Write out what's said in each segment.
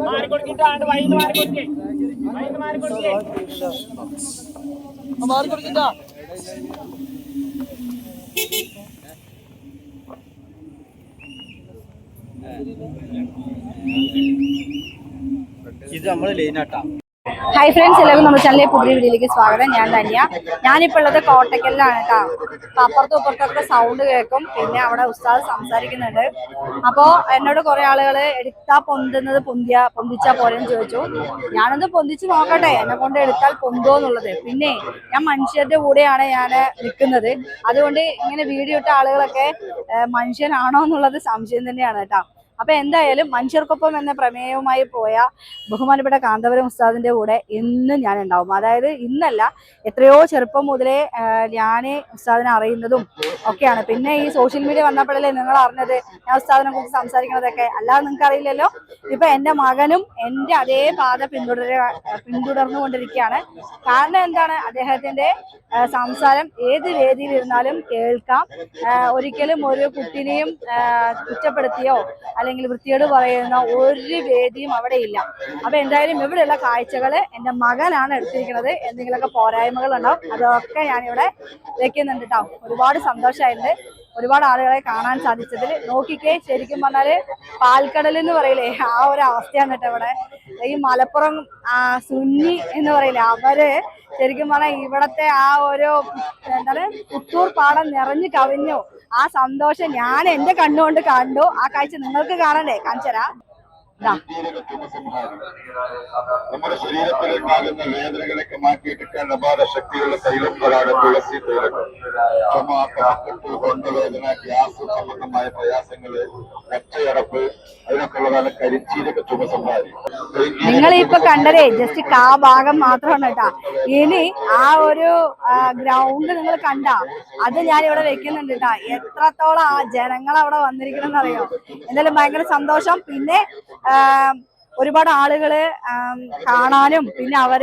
മാറിക്കൊടുക്കിട്ടാണ്ട് വൈന്ന് മാറിക്കൊടുക്കേ വൈന്ന് മാറിക്കൊടുക്കേ മാറിക്കൊടുക്കണ്ട ഹായ് ഫ്രണ്ട്സ് എല്ലാവരും നമ്മുടെ ചാനലിലെ പുതിയ വീഡിയോയിലേക്ക് സ്വാഗതം. ഞാൻ ധന്യ. ഞാനിപ്പോൾ ഉള്ളത് കോട്ടക്കലിലാണ് കേട്ടോ അപ്പൊ അപ്പുറത്തും ഇപ്പുറത്തൊക്കെ സൗണ്ട് കേൾക്കും. പിന്നെ അവിടെ ഉസ്താദ് സംസാരിക്കുന്നുണ്ട്. അപ്പോ എന്നോട് കുറെ ആളുകൾ എടുത്താ പൊന്തുന്നത് പൊന്തിയ പൊന്തിച്ചാ പോരെന്ന് ചോദിച്ചു. ഞാനൊന്ന് പൊന്തിച്ച് നോക്കട്ടെ. എന്നെ കൊണ്ട് എടുത്താൽ പൊന്തോ എന്നുള്ളത്. പിന്നെ ഞാൻ മനുഷ്യരുടെ കൂടെയാണ് ഞാൻ നിൽക്കുന്നത്. അതുകൊണ്ട് ഇങ്ങനെ വീഡിയോ ഇട്ട ആളുകളൊക്കെ മനുഷ്യനാണോ എന്നുള്ളത് സംശയം തന്നെയാണ് കേട്ടോ അപ്പൊ എന്തായാലും മനുഷ്യർക്കൊപ്പം എന്ന പ്രമേയവുമായി പോയ ബഹുമാനപ്പെട്ട കാന്തപുരം ഉസ്താദിന്റെ കൂടെ എന്നും ഞാൻ ഉണ്ടാവും അതായത് ഇന്നല്ല എത്രയോ ചെറുപ്പം മുതലേ ഞാൻ ഉസ്താദിനെ അറിയുന്നതും ഒക്കെയാണ്. പിന്നെ ഈ സോഷ്യൽ മീഡിയ വന്നപ്പോഴല്ലേ നിങ്ങൾ അറിഞ്ഞത്? ഞാൻ ഉസ്താദിനെ കുറിച്ച് സംസാരിക്കുന്നതൊക്കെ. അല്ലാതെ നിങ്ങൾക്ക് അറിയില്ലല്ലോ? ഇപ്പൊ എന്റെ മകനും എന്റെ അതേ പാത പിന്തുടര പിന്തുടർന്നുകൊണ്ടിരിക്കുകയാണ്. കാരണം എന്താണ്? അദ്ദേഹത്തിന്റെ സംസാരം ഏത് വേദിയിൽ ഇരുന്നാലും കേൾക്കാം ഒരിക്കലും ഒരു കുട്ടിനെയും കുറ്റപ്പെടുത്തിയോ അല്ലെങ്കിൽ വൃത്തിയോട് പറയുന്ന ഒരു വേദിയും അവിടെ ഇല്ല. അപ്പൊ എന്തായാലും ഇവിടെയുള്ള കാഴ്ചകൾ എന്റെ മകനാണ് എടുത്തിരിക്കുന്നത്. എന്തെങ്കിലുമൊക്കെ പോരായ്മകൾ ഉണ്ടാവും അതൊക്കെ ഞാനിവിടെ വെക്കുന്നുണ്ട് കേട്ടോ ഒരുപാട് സന്തോഷമായിട്ടുണ്ട് ഒരുപാട് ആളുകളെ കാണാൻ സാധിച്ചതിൽ നോക്കിക്കേ ശരിക്കും പറഞ്ഞാൽ പാൽക്കടൽ എന്ന് പറയില്ലേ ആ ഒരു അവസ്ഥയാണ് കേട്ടോ ഇവിടെ. ഈ മലപ്പുറം സുന്നി എന്ന് പറയില്ലേ അവർ ശരിക്കും പറഞ്ഞാൽ ഇവിടത്തെ ആ ഒരു എന്താണ് പുത്തൂർ പാടം നിറഞ്ഞു കവിഞ്ഞു. ആ സന്തോഷം ഞാൻ എന്റെ കണ്ണുകൊണ്ട് കണ്ടു. ആ കാഴ്ച നിങ്ങൾക്ക് കാണണ്ടേ? കാണിച്ചരാ നമ്മുടെ ശരീരത്തിലെ ഉണ്ടാകുന്ന വേദനകളൊക്കെ മാറ്റിയെടുക്കാൻ അപാര ശക്തിയുള്ള തൈലങ്ങളാണ് തുളസി തൈലങ്ങൾ ചുമ കഫക്കെട്ട് തൊണ്ടവേദന ഗ്യാസ് സംബന്ധമായ പ്രയാസങ്ങൾ ഒറ്റയടപ്പ് അതിനൊക്കെയുള്ളതാണ് കരിച്ചീരക ചുമ നിങ്ങൾ ഇപ്പൊ കണ്ടരേ ജസ്റ്റ് കാ ഭാഗം മാത്രമാണ് കേട്ടാ. ഇനി ആ ഒരു ഗ്രൗണ്ട് നിങ്ങൾ കണ്ട അത് ഞാൻ ഇവിടെ വെക്കുന്നുണ്ട് കേട്ടാ. എത്രത്തോളം ആ ജനങ്ങൾ അവിടെ വന്നിരിക്കണം അറിയോ? എന്തായാലും ഭയങ്കര സന്തോഷം. പിന്നെ ഒരുപാട് ആളുകൾ കാണാനും പിന്നെ അവർ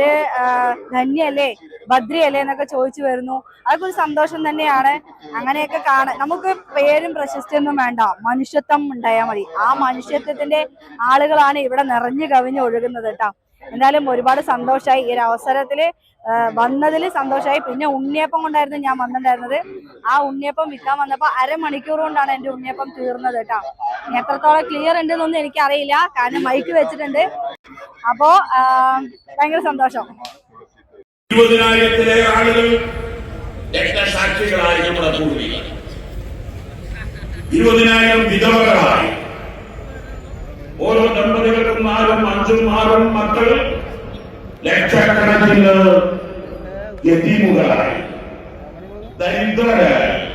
ധന്യല്ലേ ഭദ്രയല്ലേ എന്നൊക്കെ ചോദിച്ചു വരുന്നു. അതൊക്കെ ഒരു സന്തോഷം തന്നെയാണ്. അങ്ങനെയൊക്കെ കാണാൻ നമുക്ക് പേരും പ്രശസ്തിയൊന്നും വേണ്ട. മനുഷ്യത്വം ഉണ്ടായാൽ മതി. ആ മനുഷ്യത്വത്തിന്റെ ആളുകളാണ് ഇവിടെ നിറഞ്ഞു കവിഞ്ഞ് ഒഴുകുന്നത് കേട്ടോ. എന്തായാലും ഒരുപാട് സന്തോഷമായി ഈ ഒരു അവസരത്തിൽ വന്നതിൽ സന്തോഷമായി പിന്നെ ഉണ്ണിയപ്പം കൊണ്ടായിരുന്നു ഞാൻ വന്നിട്ടുണ്ടായിരുന്നത്. ആ ഉണ്ണിയപ്പം വിൽക്കാൻ വന്നപ്പോൾ അരമണിക്കൂർ കൊണ്ടാണ് എന്റെ ഉണ്ണിയപ്പം തീർന്നത് കേട്ടോ. എത്രത്തോളം ക്ലിയർ ഉണ്ടെന്നൊന്നും എനിക്കറിയില്ല. കാരണം മൈക്ക് വെച്ചിട്ടുണ്ട്. അപ്പോ ആ, ഭയങ്കര സന്തോഷം. ഇരുപതിനായിരത്തിലേറെ ആളുകൾ രക്തസാക്ഷികളായി നമ്മുടെ പൂർവികൾ ഇരുപതിനായിരം വിധവകളായി. ഓരോ ആറും മക്കൾ ലക്ഷക്കണക്കിന് യതീമുകളായി. ദരിദ്രരായി.